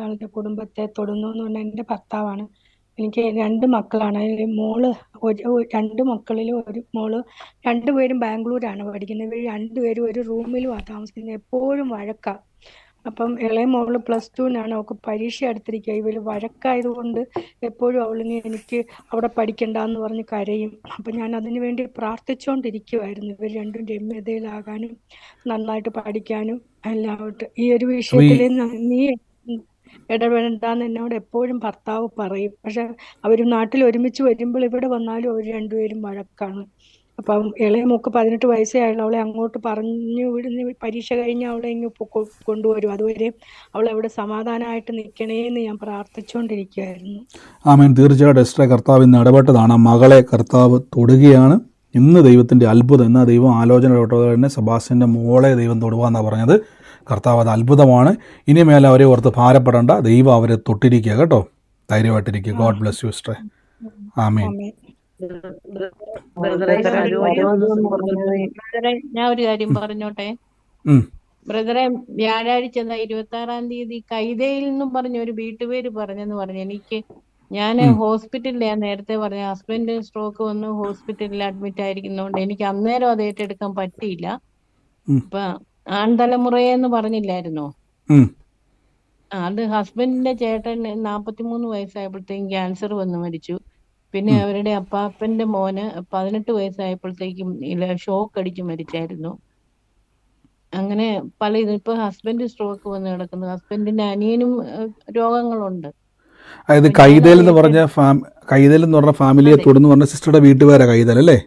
ആളുടെ കുടുംബത്തെ തൊടുന്നു എന്ന് പറഞ്ഞാൽ എന്റെ ഭർത്താവാണ്. എനിക്ക് രണ്ട് മക്കളാണ്. മോൾ ഒരു രണ്ട് മക്കളിൽ ഒരു മോൾ രണ്ടുപേരും ബാംഗ്ലൂരാണ് പഠിക്കുന്നത്. ഇവർ രണ്ടുപേരും ഒരു റൂമിലുമാണ് താമസിക്കുന്നത്. എപ്പോഴും വഴക്കാണ് അപ്പം ഇളയ മോൾ പ്ലസ് ടുവിനാണ്. അവൾക്ക് പരീക്ഷ അടുത്തിരിക്കുക ഇവർ വഴക്കായതുകൊണ്ട് എപ്പോഴും അവളിനി എനിക്ക് അവിടെ പഠിക്കണ്ട എന്ന് പറഞ്ഞ് കരയും. അപ്പം ഞാൻ അതിനു വേണ്ടി പ്രാർത്ഥിച്ചുകൊണ്ടിരിക്കുവായിരുന്നു ഇവർ രണ്ടും രമ്യതയിലാകാനും നന്നായിട്ട് പഠിക്കാനും എല്ലാം ഈ ഒരു വിഷയത്തിൽ നീ ഇടപെടണ്ടെന്ന് എന്നോട് എപ്പോഴും ഭർത്താവ് പറയും. പക്ഷെ അവർ നാട്ടിൽ ഒരുമിച്ച് വരുമ്പോൾ ഇവിടെ വന്നാലും അവർ രണ്ടുപേരും വഴക്കാണ്. അപ്പം ഇളയ മോക്ക് പതിനെട്ട് വയസ്സേ ആയുള്ള. അവളെ അങ്ങോട്ട് പറഞ്ഞു വിടുന്ന പരീക്ഷ കഴിഞ്ഞ് അവളെ ഇങ്ങ് കൊണ്ടുവരും. അതുവരെ അവൾ അവിടെ സമാധാനമായിട്ട് നിൽക്കണേന്ന് ഞാൻ പ്രാർത്ഥിച്ചുകൊണ്ടിരിക്കുകയായിരുന്നു ആമേൻ. തീർച്ചയായിട്ടും എസ്ട്രാ കർത്താവ് ഇന്ന് ഇടപെട്ടതാണ്. മകളെ കർത്താവ് തൊടുകയാണ്. ഇന്ന് ദൈവത്തിന്റെ അത്ഭുതം. ഇന്ന് ദൈവം ആലോചന ഇടപെട്ടത് തന്നെ സെബാസ്റ്റ്യന്റെ മോളെ ദൈവം തൊടുവാന്നാണ് പറഞ്ഞത്. കർത്താവ് അത് അത്ഭുതമാണ്. ഇനി മേലെ അവരെ ഓർത്ത് ഭാരപ്പെടേണ്ട. ദൈവം അവരെ തൊട്ടിരിക്കുക കേട്ടോ. ധൈര്യമായിട്ടിരിക്കുക. God bless you sister amen ഞാൻ ഒരു കാര്യം പറഞ്ഞോട്ടെ. ബ്രദറെ വ്യാഴാഴ്ച എന്താ ഇരുപത്തി ആറാം തീയതി കൈതയിൽ നിന്നും പറഞ്ഞ ഒരു വീട്ടുപേര് പറഞ്ഞെന്ന് പറഞ്ഞു. എനിക്ക് ഞാൻ. ഹോസ്പിറ്റലിൽ ഞാൻ നേരത്തെ പറഞ്ഞ. ഹസ്ബൻഡ് സ്ട്രോക്ക് വന്ന് ഹോസ്പിറ്റലിൽ അഡ്മിറ്റ് ആയിരിക്കുന്നതുകൊണ്ട് എനിക്ക് അന്നേരം അത് ഏറ്റെടുക്കാൻ പറ്റിയില്ല. അപ്പൊ ആൺതലമുറയെന്ന് പറഞ്ഞില്ലായിരുന്നോ? അത് ഹസ്ബൻഡിന്റെ ചേട്ടൻ നാപ്പത്തിമൂന്ന് വയസ്സായപ്പോഴത്തേക്കും ക്യാൻസർ വന്ന് മരിച്ചു. പിന്നെ അവരുടെ അപ്പാപ്പന്റെ മോന് പതിനെട്ട് വയസ്സായപ്പോഴത്തേക്കും ഷോക്ക് അടിച്ച് മരിച്ചായിരുന്നു. അങ്ങനെ പല ഇത് ഇപ്പൊ ഹസ്ബൻഡ് സ്ട്രോക്ക് വന്ന് കിടക്കുന്നു. ഹസ്ബൻഡിന്റെ അനിയനും രോഗങ്ങളുണ്ട്. അതായത് കൈതൽ എന്ന് പറഞ്ഞ കൈതൽ എന്ന് പറഞ്ഞ ഫാമിലിയെ തുടർന്ന് തൊടുന്ന് പറഞ്ഞ സിസ്റ്ററുടെ വീട്ടുകാരാ കൈതൽ അല്ലേ?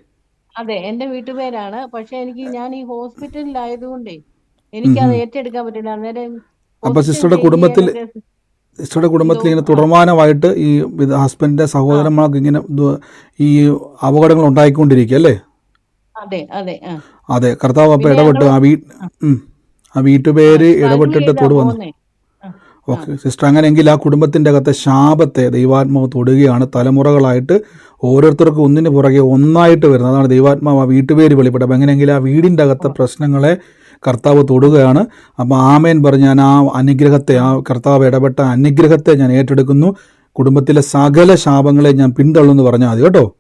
അതെ എന്റെ വീട്ടുപേരാണ്. പക്ഷെ എനിക്ക് ഞാൻ ഈ ഹോസ്പിറ്റലിലായതുകൊണ്ടേ എനിക്ക് അത് ഏറ്റെടുക്കാൻ പറ്റില്ല. അന്നേരം അപ്പൊ സിസ്റ്ററുടെ കുടുംബത്തിൽ സിസ്റ്ററുടെ കുടുംബത്തിൽ ഇങ്ങനെ തുടർമാനമായിട്ട് ഈ ഹസ്ബൻഡിന്റെ സഹോദരന്മാർക്ക് ഇങ്ങനെ ഈ അപകടങ്ങൾ ഉണ്ടായിക്കൊണ്ടിരിക്കുക അല്ലേ? അതെ അതെ അതെ കർത്താവ് അപ്പൊ ഇടപെട്ട് ആ വീ ആ. വീട്ടുപേര് ഇടപെട്ടിട്ട് ചെയ്താ തൊടു വന്നു പോന്നേ ആ, ഓക്കെ സിസ്റ്റർ. അങ്ങനെയെങ്കിൽ ആ കുടുംബത്തിന്റെ അകത്തെ ശാപത്തെ ദൈവാത്മാവ് തൊടുകയാണ്. തലമുറകളായിട്ട് ഓരോരുത്തർക്കും ഒന്നിന് പുറകെ ഒന്നായിട്ട് വരുന്നത്. അതാണ് ദൈവാത്മാവ് ആ വീട്ടുപേര് വെളിപ്പെട്ടത് അപ്പം എങ്ങനെയെങ്കിൽ ആ വീടിന്റെ അകത്തെ പ്രശ്നങ്ങളെ കർത്താവ് തൊടുകയാണ്. അപ്പോൾ ആമേൻ പറഞ്ഞ് ഞാൻ ആ അനുഗ്രഹത്തെ ആ കർത്താവ് ഇടപെട്ട അനുഗ്രഹത്തെ ഞാൻ ഏറ്റെടുക്കുന്നു. കുടുംബത്തിലെ സകല ശാപങ്ങളെ ഞാൻ പിന്തള്ളുന്നു പറഞ്ഞാൽ മതി കേട്ടോ.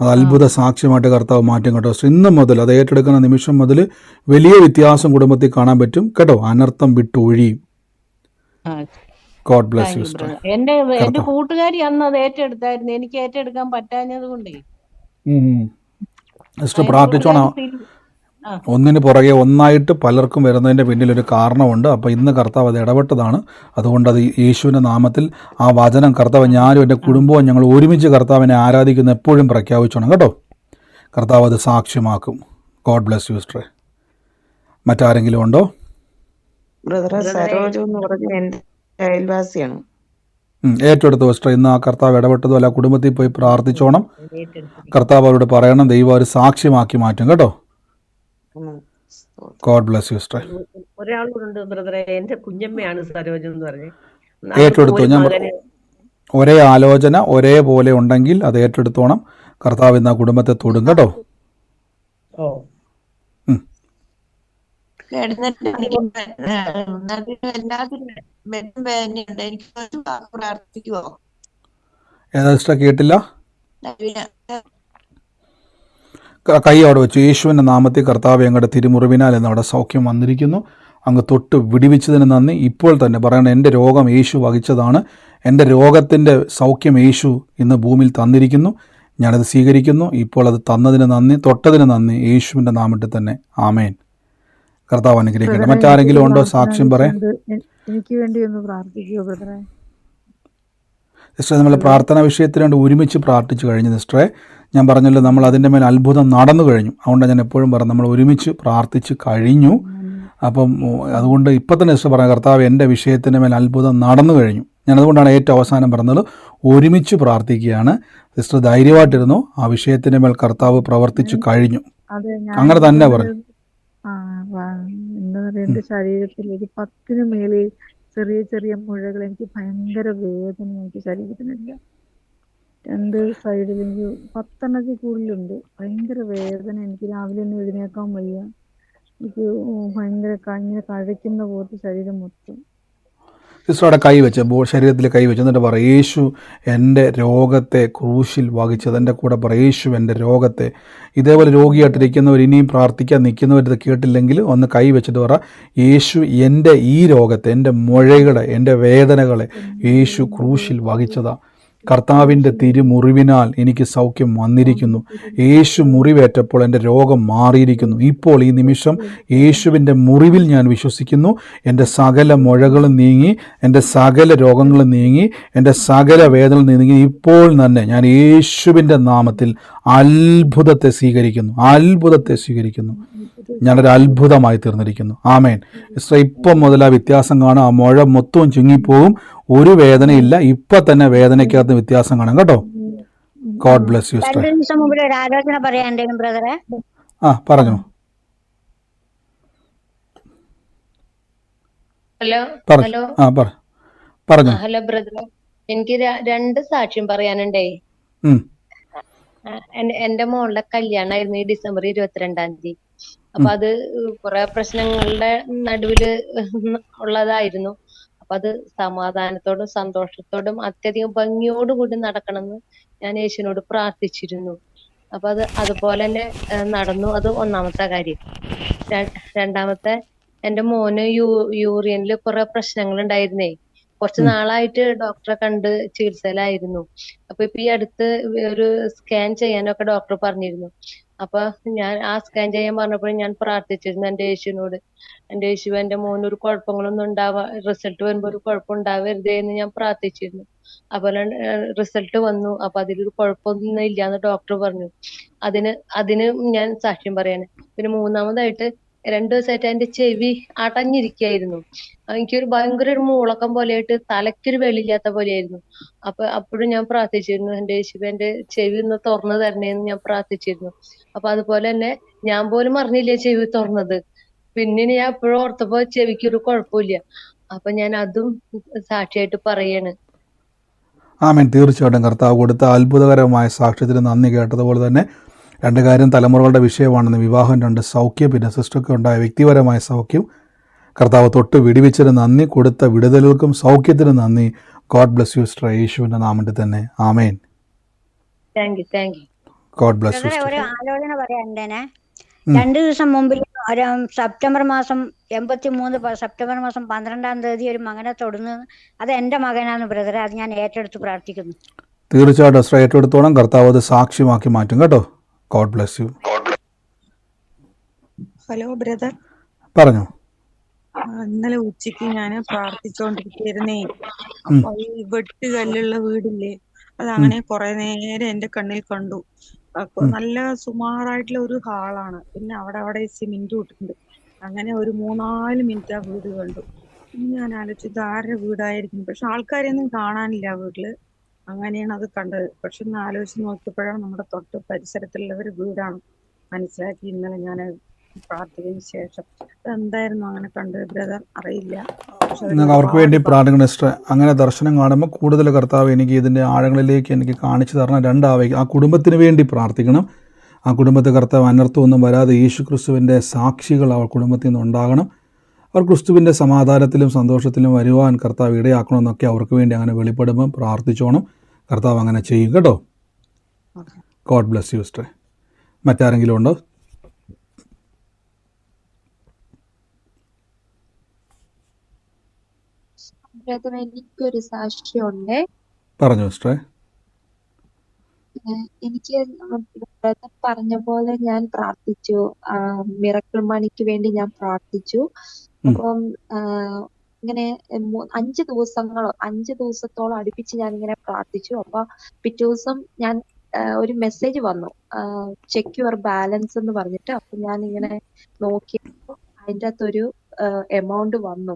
അത് അത്ഭുത സാക്ഷ്യമായിട്ട് കർത്താവ് മാറ്റും കേട്ടോ. ഇന്ന് മുതൽ അത് ഏറ്റെടുക്കുന്ന നിമിഷം മുതൽ വലിയ വ്യത്യാസം കുടുംബത്തിൽ കാണാൻ പറ്റും കേട്ടോ. അനർത്ഥം വിട്ട് ഒഴിയും ആ ഗോഡ് ബ്ലെസ് യു എന്റെ എന്റെ കൂട്ടുകാരി അന്ന് അത് ഏറ്റെടുത്തായിരുന്നു. എനിക്ക് ഏറ്റെടുക്കാൻ പറ്റാഞ്ഞത് കൊണ്ടേ. സിസ്റ്റർ പ്രാർത്ഥിച്ചോണം. ഒന്നിന് പുറകെ ഒന്നായിട്ട് പലർക്കും വരുന്നതിന്റെ പിന്നിൽ ഒരു കാരണമുണ്ട്. അപ്പോൾ ഇന്ന് കർത്താവ് അത് ഇടപെട്ടതാണ്. അതുകൊണ്ട് അത് യേശുവിന്റെ നാമത്തിൽ ആ വചനം കർത്താവ് ഞാനും എന്റെ കുടുംബവും ഞങ്ങൾ ഒരുമിച്ച് കർത്താവിനെ ആരാധിക്കുന്ന എപ്പോഴും പ്രഖ്യാപിച്ചോണം. കേട്ടോ? കർത്താവ് അത് സാക്ഷ്യമാക്കും. ഗോഡ് ബ്ലെസ് യു സിസ്റ്റർ മറ്റാരെങ്കിലും ഉണ്ടോ? ബ്രദറെ സരോജം എന്ന് പറഞ്ഞ എന്റെ അയൽവാസിയാണ്. ഉം, ഏറ്റെടുത്തു സിസ്റ്റർ ഇന്ന് ആ കർത്താവ് ഇടപെട്ടതും അല്ല കുടുംബത്തിൽ പോയി പ്രാർത്ഥിച്ചോണം. കർത്താവ് അവരോട് പറയണം ദൈവം ഒരു സാക്ഷ്യമാക്കി മാറ്റും കേട്ടോ. ഗോഡ് ബ്ലസ് യു സിസ്റ്റർ ഒരാളുണ്ട് ബ്രദറെ എന്റെ കുഞ്ഞമ്മയാണ് സരോജ എന്ന് പറഞ്ഞ്. ഏറ്റെടുത്തു ഒരു ഞാൻ ഒരേ ആലോചന ഒരേപോലെ ഉണ്ടെങ്കിൽ അത് ഏറ്റെടുത്തോണം. കർത്താവ് ഇന്ന് ആ കുടുംബത്തെ തൊടും കേട്ടോ. ഓ. ഏതാ സിസ്റ്റർ കേട്ടില്ല ക- അവിടെ വെച്ചു. യേശുവിന്റെ നാമത്തിൽ കർത്താവ് ഞങ്ങളുടെ തിരുമുറിവിനാൽ എന്ന് അവിടെ സൗഖ്യം വന്നിരിക്കുന്നു. അങ്ങ് തൊട്ട് വിടിവിച്ചതിന് നന്ദി. ഇപ്പോൾ തന്നെ പറയണം എന്റെ രോഗം യേശു വഹിച്ചതാണ്. എന്റെ രോഗത്തിന്റെ സൗഖ്യം യേശു ഇന്ന് ഭൂമിയിൽ തന്നിരിക്കുന്നു. ഞാനത് സ്വീകരിക്കുന്നു. ഇപ്പോൾ അത് തന്നതിന് നന്ദി തൊട്ടതിന് നന്ദി. യേശുവിന്റെ നാമത്തിൽ തന്നെ. ആമേൻ. കർത്താവ് അനുഗ്രഹിക്കട്ടെ. മറ്റാരെങ്കിലും ഉണ്ടോ സാക്ഷ്യം പറയാം എനിക്ക് വേണ്ടി ഒന്ന് പ്രാർത്ഥിക്കുമോ ബ്രദറെ. സിസ്റ്ററെ നമ്മൾ പ്രാർത്ഥന വിഷയത്തിന് വേണ്ടി ഒരുമിച്ച് പ്രാർത്ഥിച്ചു കഴിഞ്ഞു സിസ്റ്ററെ. ഞാൻ പറഞ്ഞല്ലോ നമ്മൾ അതിന്റെ മേൽ അത്ഭുതം നടന്നു കഴിഞ്ഞു. അതുകൊണ്ട് ഞാൻ എപ്പോഴും പറഞ്ഞു നമ്മൾ ഒരുമിച്ച് പ്രാർത്ഥിച്ച് കഴിഞ്ഞു. അപ്പം അതുകൊണ്ട് ഇപ്പം തന്നെ സിസ്റ്റർ പറഞ്ഞ കർത്താവ് എന്റെ വിഷയത്തിന്റെ മേൽ അത്ഭുതം നടന്നു കഴിഞ്ഞു. ഞാൻ അതുകൊണ്ടാണ് ഏറ്റവും അവസാനം പറഞ്ഞത് ഒരുമിച്ച് പ്രാർത്ഥിക്കുകയാണ്. സിസ്റ്റർ ധൈര്യമായിട്ടിരുന്നു? ആ വിഷയത്തിന്റെ മേൽ കർത്താവ് പ്രവർത്തിച്ചു കഴിഞ്ഞു. അങ്ങനെ തന്നെ പറഞ്ഞു. എന്താ പറയാ എന്റെ ശരീരത്തിൽ ഒരു പത്തിന് മേലെ ചെറിയ ചെറിയ മുഴകൾ എനിക്ക് ഭയങ്കര വേദന എനിക്ക് ശരീരത്തിനില്ല. രണ്ട് സൈഡിൽ എനിക്ക് പത്തെണ്ണത്തിൽ കൂടുതലുണ്ട്. ഭയങ്കര വേദന എനിക്ക് രാവിലെ ഒന്നും എഴുന്നേക്കാൻ വയ്യ. എനിക്ക് ഭയങ്കര ഇങ്ങനെ കഴിക്കുന്ന പോലത്തെ ശരീരം മൊത്തം. സിസ്റ്ററുടെ കൈ കൈവച്ച് ശരീരത്തിൽ കൈവച്ച് എന്നിട്ട് പറ യേശു എന്റെ രോഗത്തെ ക്രൂശിൽ വഹിച്ചത് എന്റെ കൂടെ പറ യേശു എന്റെ രോഗത്തെ. ഇതേപോലെ രോഗിയായിട്ടിരിക്കുന്നവർ ഇനിയും പ്രാർത്ഥിക്കാൻ നിൽക്കുന്നവർ ഇത് കേട്ടില്ലെങ്കിൽ ഒന്ന് കൈവച്ചിട്ട് പറ യേശു എന്റെ ഈ രോഗത്തെ എന്റെ മുഴകളെ എന്റെ വേദനകളെ യേശു ക്രൂശിൽ വഹിച്ചതാ. കർത്താവിന്റെ തിരുമുറിവിനാൽ എനിക്ക് സൗഖ്യം വന്നിരിക്കുന്നു. യേശു മുറിവേറ്റപ്പോൾ എന്റെ രോഗം മാറിയിരിക്കുന്നു. ഇപ്പോൾ ഈ നിമിഷം യേശുവിന്റെ മുറിവിൽ ഞാൻ വിശ്വസിക്കുന്നു. എന്റെ സകല മുഴകളും നീങ്ങി എന്റെ സകല രോഗങ്ങളും നീങ്ങി എന്റെ സകല വേദന നീങ്ങി ഇപ്പോൾ തന്നെ ഞാൻ യേശുവിന്റെ നാമത്തിൽ അത്ഭുതത്തെ സ്വീകരിക്കുന്നു. അത്ഭുതത്തെ സ്വീകരിക്കുന്നു. ഞാനൊരു അത്ഭുതമായി തീർന്നിരിക്കുന്നു. ആമേൻ. സിസ്റ്റർ ഇപ്പം മുതൽ ആ വ്യത്യാസം കാണും. ആ മുഴ മൊത്തവും ചുങ്ങിപ്പോവും ഒരു വേദനയില്ല. ഇപ്പൊ തന്നെ വേദനയ്ക്കകത്ത് വ്യത്യാസം കാണും. കേട്ടോ? ഗോഡ് ബ്ലസ് യു ആലോചന ബ്രദറെ ആ പറഞ്ഞു. ഹലോ? ഹലോ? ആ പറ. പറഞ്ഞു. ഹലോ ബ്രദർ എനിക്ക് രണ്ട് സാക്ഷ്യം പറയാനുണ്ടേ. എന്റെ മോളുടെ കല്യാണമായിരുന്നു ഈ ഡിസംബർ ഇരുപത്തിരണ്ടാം തീയതി. അപ്പൊ അത് കുറെ പ്രശ്നങ്ങളുടെ നടുവിൽ ഉള്ളതായിരുന്നു. അപ്പൊ അത് സമാധാനത്തോടും സന്തോഷത്തോടും അത്യധികം ഭംഗിയോടും കൂടി നടക്കണമെന്ന് ഞാൻ യേശുവിനോട് പ്രാർത്ഥിച്ചിരുന്നു. അപ്പൊ അത് അതുപോലെ തന്നെ നടന്നു. അത് ഒന്നാമത്തെ കാര്യം. രണ്ടാമത്തെ എന്റെ മോന് യൂ യൂറിയനിൽ കുറെ പ്രശ്നങ്ങൾ ഉണ്ടായിരുന്നേ കുറച്ച് നാളായിട്ട് ഡോക്ടറെ കണ്ട് ചികിത്സയിലായിരുന്നു. അപ്പൊ ഇപ്പൊ ഈ അടുത്ത് ഒരു സ്കാൻ ചെയ്യാനൊക്കെ ഡോക്ടർ പറഞ്ഞിരുന്നു. അപ്പൊ ഞാൻ ആ സ്കാൻ ചെയ്യാൻ പറഞ്ഞപ്പോഴും ഞാൻ പ്രാർത്ഥിച്ചിരുന്നു എന്റെ യേശുവിനോട്. എന്റെ യേശു എന്റെ മോന് ഒരു കുഴപ്പങ്ങളൊന്നും ഉണ്ടാവാ റിസൾട്ട് വരുമ്പോ ഒരു കുഴപ്പം ഉണ്ടാവരുതേ എന്ന് ഞാൻ പ്രാർത്ഥിച്ചിരുന്നു. അതുപോലെ റിസൾട്ട് വന്നു. അപ്പൊ അതിലൊരു കുഴപ്പമൊന്നും ഇല്ലാന്ന് ഡോക്ടർ പറഞ്ഞു. അതിന് അതിന് ഞാൻ സാക്ഷ്യം പറയാണ്. പിന്നെ മൂന്നാമതായിട്ട് രണ്ടു ദിവസമായിട്ട് എന്റെ ചെവി അടഞ്ഞിരിക്കായിരുന്നു എനിക്കൊരു ഭയങ്കര ഒരു മൂളക്കം പോലെയായിട്ട് തലയ്ക്കൊരു വെളിയില്ലാത്ത പോലെയായിരുന്നു. അപ്പൊ അപ്പോഴും ഞാൻ പ്രാർത്ഥിച്ചിരുന്നു എന്റെ യേശുവേ എന്റെ ചെവി ഒന്ന് തുറന്നു തരണേന്ന് ഞാൻ പ്രാർത്ഥിച്ചിരുന്നു. അപ്പൊ അതുപോലെ തന്നെ ഞാൻ പോലും അറിഞ്ഞില്ല ചെവി തുറന്നത്? പിന്നെ ഞാൻ എപ്പോഴും ഓർത്തപ്പോ ചെവിക്കൊരു കുഴപ്പമില്ല. അപ്പൊ ഞാൻ അതും സാക്ഷിയായിട്ട് പറയാണ്. ആമേൻ. തീർച്ചയായിട്ടും കർത്താവ് കൊടുത്ത അത്ഭുതകരമായ സാക്ഷ്യത്തിന് നന്ദി കേട്ടതുപോലെ തന്നെ രണ്ട് കാര്യം തലമുറകളുടെ വിഷയമാണെന്ന് വിവാഹം രണ്ട് സൗഖ്യം പിന്നെ സിസ്റ്റർക്ക് ഉണ്ടായ വ്യക്തിപരമായ സൗഖ്യം. കർത്താവ് തൊട്ട് വിടിവിച്ചതിന് നന്ദി കൊടുത്ത വിടുതലുകൾക്കും സൗഖ്യത്തിന് നന്ദി. ഗോഡ് ബ്ലസ് യു സിസ്റ്റർ യേശുവിന്റെ നാമത്തിൽ തന്നെ. ആമേൻ ഗോഡ് ബ്ലസ് യു ഒരു ആലോചന പറയാനുണ്ടേനെ രണ്ട് ദിവസം മുമ്പിൽ ഒരു സെപ്റ്റംബർ മാസം എൺപത്തി മൂന്ന് സെപ്റ്റംബർ മാസം പന്ത്രണ്ടാം തീയതി ഒരു മകനെ തൊടുന്നു. അത് എന്റെ മകനാണ് ബ്രദറെ. അത് ഞാൻ ഏറ്റെടുത്ത് പ്രാർത്ഥിക്കുന്നു. തീർച്ചയായിട്ടും ഏറ്റെടുത്തോളം കർത്താവ് അത് സാക്ഷ്യമാക്കി മാറ്റും. കേട്ടോ? God bless you hello brother പറഞ്ഞു. ഇന്നലെ ഉച്ചയ്ക്ക് ഞാൻ പ്രാർത്ഥിച്ചോണ്ടിരിക്കുന്നേ. അപ്പൊ ഈ വെട്ടുകല്ലുള്ള വീടില്ലേ അതങ്ങനെ അങ്ങനെ കുറെ നേരം എന്റെ കണ്ണിൽ കണ്ടു. അപ്പൊ. നല്ല സുമാറായിട്ടുള്ള ഒരു ഹാളാണ്. പിന്നെ അവിടെ അവിടെ സിമെന്റ് ഇട്ടിട്ടുണ്ട്. അങ്ങനെ ഒരു മൂന്നാൽ മിനിറ്റ് ആ വീട് കണ്ടു. ഞാൻ ആലോചിച്ചു ഇത് ആരുടെ വീടായിരിക്കും. പക്ഷെ ആൾക്കാരെയൊന്നും കാണാനില്ല ആ വീട്ടിൽ. അങ്ങനെയാണ് അത് കണ്ടത്. പക്ഷെ ഒന്ന് ആലോചിച്ച് നോക്കിയപ്പോഴാണ് നമ്മുടെ തൊട്ട് ഒരു വീടാണ് മനസ്സിലാക്കി ഇന്നലെ ഞാൻ പ്രാർത്ഥിക്കുന്ന ശേഷം. എന്തായിരുന്നു അങ്ങനെ കണ്ടത് ബ്രദർ? അറിയില്ല. അവർക്ക് വേണ്ടി സിസ്റ്റർ അങ്ങനെ ദർശനം കാണുമ്പോൾ കൂടുതൽ കർത്താവ് എനിക്ക് ഇതിന്റെ ആഴങ്ങളിലേക്ക് എനിക്ക് കാണിച്ചു തരണം. രണ്ടാവേ ആ കുടുംബത്തിന് വേണ്ടി പ്രാർത്ഥിക്കണം. ആ കുടുംബത്തെ കർത്താവ് അനർത്ഥമൊന്നും വരാതെ യേശു ക്രിസ്തുവിന്റെ സാക്ഷികൾ അവർ കുടുംബത്തിൽ നിന്ന് ഉണ്ടാകണം. അവർ ക്രിസ്തുവിന്റെ സമാധാനത്തിലും സന്തോഷത്തിലും വരുവാൻ കർത്താവ് ഇടയാക്കണമെന്നൊക്കെ അവർക്ക് വേണ്ടി അങ്ങനെ വെളിപ്പെടുമ്പോൾ പ്രാർത്ഥിച്ചോണം. കർത്താവ് അങ്ങനെ ചെയ്യും കേട്ടോ. ഗോഡ് ബ്ലസ് യു സ്റ്റേ മറ്റാരെങ്കിലും ഉണ്ടോ? എനിക്കൊരു സാക്ഷ്യമുണ്ട്. പറഞ്ഞു സിസ്റ്ററെ. എനിക്ക് ബ്രദർ പറഞ്ഞ പോലെ ഞാൻ പ്രാർത്ഥിച്ചു. മിറക്കിൾ മണിക്ക് വേണ്ടി ഞാൻ പ്രാർത്ഥിച്ചു. അപ്പം ഇങ്ങനെ അഞ്ച് ദിവസങ്ങളോ അഞ്ച് ദിവസത്തോളം അടുപ്പിച്ച് ഞാൻ ഇങ്ങനെ പ്രാർത്ഥിച്ചു. അപ്പൊ പിറ്റേ ദിവസം ഞാൻ ഒരു മെസ്സേജ് വന്നു. ചെക്ക് യുവർ ബാലൻസ് എന്ന് പറഞ്ഞിട്ട്. അപ്പൊ ഞാൻ ഇങ്ങനെ നോക്കിയപ്പോ അതിന്റെ അകത്തൊരു എമൗണ്ട് വന്നു.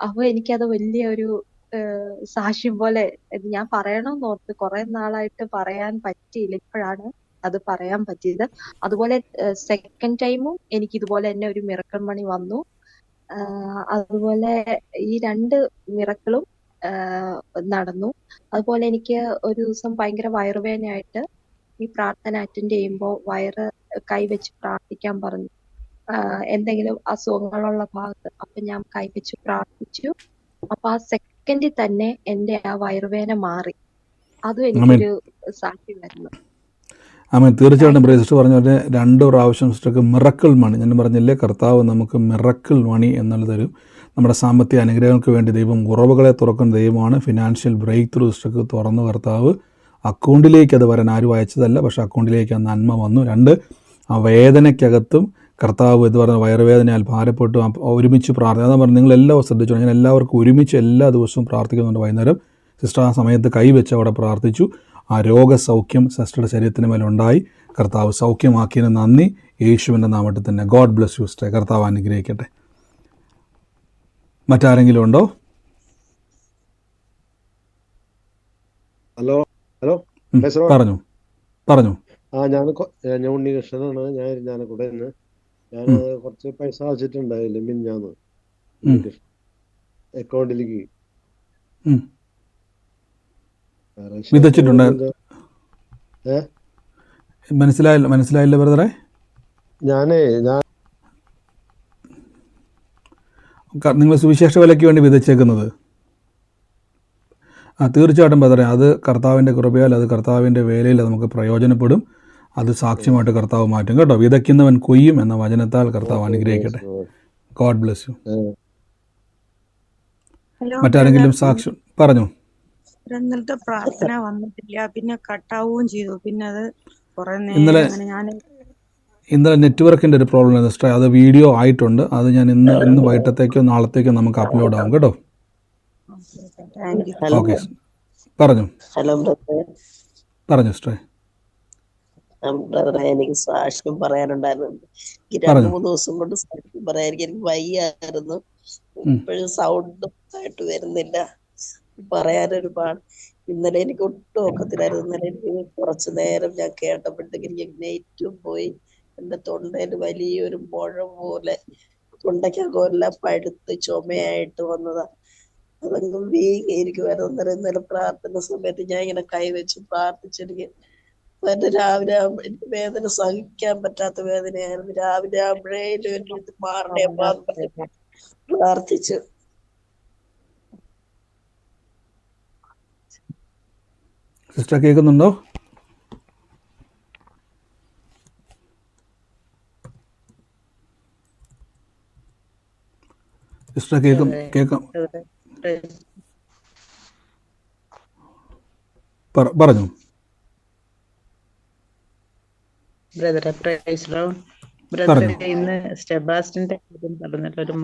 അപ്പൊ എനിക്കത് വലിയ ഒരു സാക്ഷ്യം പോലെ ഞാൻ പറയണമെന്ന് ഓർത്ത് കുറെ നാളായിട്ട് പറയാൻ പറ്റിയില്ല. ഇപ്പോഴാണ് അത് പറയാൻ പറ്റിയത്. അതുപോലെ സെക്കൻഡ് ടൈമും എനിക്ക് ഇതുപോലെ തന്നെ ഒരു മിറക്കൽ മണി വന്നു. അതുപോലെ ഈ രണ്ട് മിറക്കളും നടന്നു. അതുപോലെ എനിക്ക് ഒരു ദിവസം ഭയങ്കര വയറുവേദനയായിട്ട് ഈ പ്രാർത്ഥന അറ്റൻഡ് ചെയ്യുമ്പോൾ വയറ് കൈവച്ച് പ്രാർത്ഥിക്കാൻ പറഞ്ഞു. എന്തെങ്കിലും അസുഖങ്ങളുള്ള ഭാഗത്ത് അപ്പൊ ഞാൻ കൈവച്ച് പ്രാർത്ഥിച്ചു. അപ്പൊ ആ സെക്കൻഡിൽ തന്നെ എന്റെ ആ വയറുവേദന മാറി. അതും എനിക്കൊരു സാക്ഷ്യമായിരുന്നു ആമേൻ. തീർച്ചയായിട്ടും പ്രിയ സിസ്റ്റർ പറഞ്ഞ പോലെ രണ്ട് പ്രാവശ്യം സിസ്റ്റർക്ക് മിറക്കിൾ മണി ഞാൻ പറഞ്ഞില്ലേ കർത്താവ് നമുക്ക് മിറക്കിൾ മണി എന്നുള്ളത് തരും നമ്മുടെ സാമ്പത്തിക അനുഗ്രഹങ്ങൾക്ക് വേണ്ടി ദൈവം ഉറവുകളെ തുറക്കുന്ന ദൈവമാണ്. ഫിനാൻഷ്യൽ ബ്രേക്ക് ത്രൂ സിസ്റ്റർക്ക് തുറന്നു കർത്താവ്. അക്കൗണ്ടിലേക്ക് അത് വരാൻ ആരും അയച്ചതല്ല പക്ഷേ അക്കൗണ്ടിലേക്ക് ആ നന്മ വന്നു. രണ്ട് ആ വേദനയ്ക്കകത്തും കർത്താവ് എന്ന് പറഞ്ഞ വയറുവേദനയാൽ ഭാരപ്പെട്ടു. ഒരുമിച്ച് പ്രാർത്ഥന. അതാ പറഞ്ഞു നിങ്ങൾ എല്ലാവരും ശ്രദ്ധിച്ചു ഞാൻ എല്ലാവർക്കും ഒരുമിച്ച് എല്ലാ ദിവസവും പ്രാർത്ഥിക്കുന്നുണ്ട് വൈകുന്നേരം. സിസ്റ്റർ ആ സമയത്ത് കൈവെച്ച് അവിടെ പ്രാർത്ഥിച്ചു. ആ രോഗസൗഖ്യം സിസ്റ്ററുടെ ശരീരത്തിന് മേലുണ്ടായി. കർത്താവ് സൗഖ്യമാക്കിയതിന് നന്ദി. യേശുവിന്റെ നാമത്തിൽ തന്നെ ഗോഡ് ബ്ലസ് യു സ്റ്റേ കർത്താവ് അനുഗ്രഹിക്കട്ടെ. മറ്റാരെങ്കിലും ഉണ്ടോ? Hello hello. പറഞ്ഞു പറഞ്ഞു. ആ ഞാൻ ഞാൻ ഉണ്ണികൃഷ്ണനാണ്. ഞാൻ ഞാനക്കൂടെ ഇന്ന് ഞാൻ കുറച്ച് പൈസ അയച്ചിട്ടുണ്ടായില്ല മിഞ്ഞാന്ന്. അക്കൗണ്ടിലേക്ക് വിതച്ചിട്ടുണ്ട്. മനസ്സിലായില്ല മനസ്സിലായില്ല ബ്രദറെ? ഞാനേ ഞാൻ നിങ്ങൾ സുവിശേഷ വിലയ്ക്ക് വേണ്ടി വിതച്ചേക്കുന്നത്. ആ തീർച്ചയായിട്ടും ബ്രദറെ അത് കർത്താവിന്റെ കൃപയാൽ അത് കർത്താവിന്റെ വേലയിൽ അത് നമുക്ക് പ്രയോജനപ്പെടും. അത് സാക്ഷ്യമായിട്ട് കർത്താവ് മാറ്റും. കേട്ടോ വിതയ്ക്കുന്നവൻ കൊയ്യും എന്ന വചനത്താൽ കർത്താവ് അനുഗ്രഹിക്കട്ടെ. ഗോഡ് ബ്ലെസ് യു ഹലോ മറ്റാരെങ്കിലും സാക്ഷ്യം പറഞ്ഞു? ഇന്നലത്തെ പ്രാർത്ഥന വന്നിട്ടില്ല. പിന്നെ കട്ടാവുകയും ചെയ്തു. പിന്നെ അത് കുറെ ഇന്നലെ നേരം അങ്ങനെ ഞാൻ ഇന്നലെ നെറ്റ്വർക്കിന്റെ ഒരു പ്രോബ്ലം സിസ്റ്റർ അത് വീഡിയോ ആയിട്ടുണ്ട്. അത് ഞാൻ ഇന്ന് ഇന്ന് വൈകിട്ടത്തേക്കോ നാളത്തേക്കോ നമുക്ക് അപ്ലോഡ് ആവും. കേട്ടോ? ഓക്കെ പറഞ്ഞു? പറഞ്ഞു സിസ്റ്ററെ ബ്രദറെ എനിക്ക് സാക്ഷ്യം പറയാനുണ്ടായിരുന്നു. എനിക്ക് രണ്ടു മൂന്ന് ദിവസം കൊണ്ട് സാക്ഷ്യം പറയാൻ എനിക്ക് വയ്യായിരുന്നു. ഇപ്പോഴും സൗണ്ട് ആയിട്ട് വരുന്നില്ല. പറയാനൊരുപാട് ഇന്നലെ എനിക്ക് ഒട്ടും ഒക്കത്തിലായിരുന്നു ഇന്നലെ എനിക്ക് കുറച്ചു നേരം ഞാൻ കേട്ടപ്പോഴത്തേക്ക് എനിക്ക് നെയ്റ്റും പോയി. എന്റെ തൊണ്ടയിൽ വലിയൊരു മുഴ പോലെ തൊണ്ടയ്ക്കകമെല്ലാം പഴുത്ത് ചുമയായിട്ട് വന്നതാ. അതങ്ങ് വീങ്ങിയിരിക്കുവായിരുന്നു. അന്നേരം ഇന്നലെ പ്രാർത്ഥന സമയത്ത് ഞാൻ ഇങ്ങനെ കൈവച്ച് പ്രാർത്ഥിച്ചെനിക്ക് എന്റെ രാവിലെ എനിക്ക് വേദന സഹിക്കാൻ പറ്റാത്ത വേദനയായിരുന്നു. രാവിലെ ഇത് മാറണേ പ്രാർത്ഥിച്ചു. സിസ്റ്റർ കേൾക്കുന്നുണ്ടോ? സിസ്റ്റർ കേൾക്കും കേൾക്കാം പറഞ്ഞു. ബ്രദറെ പ്രൈസ് ബ്രദറെ ഇന്ന് സ്റ്റെബാസ്റ്റിന്റെ കാര്യം പറഞ്ഞിട്ട് ഒരു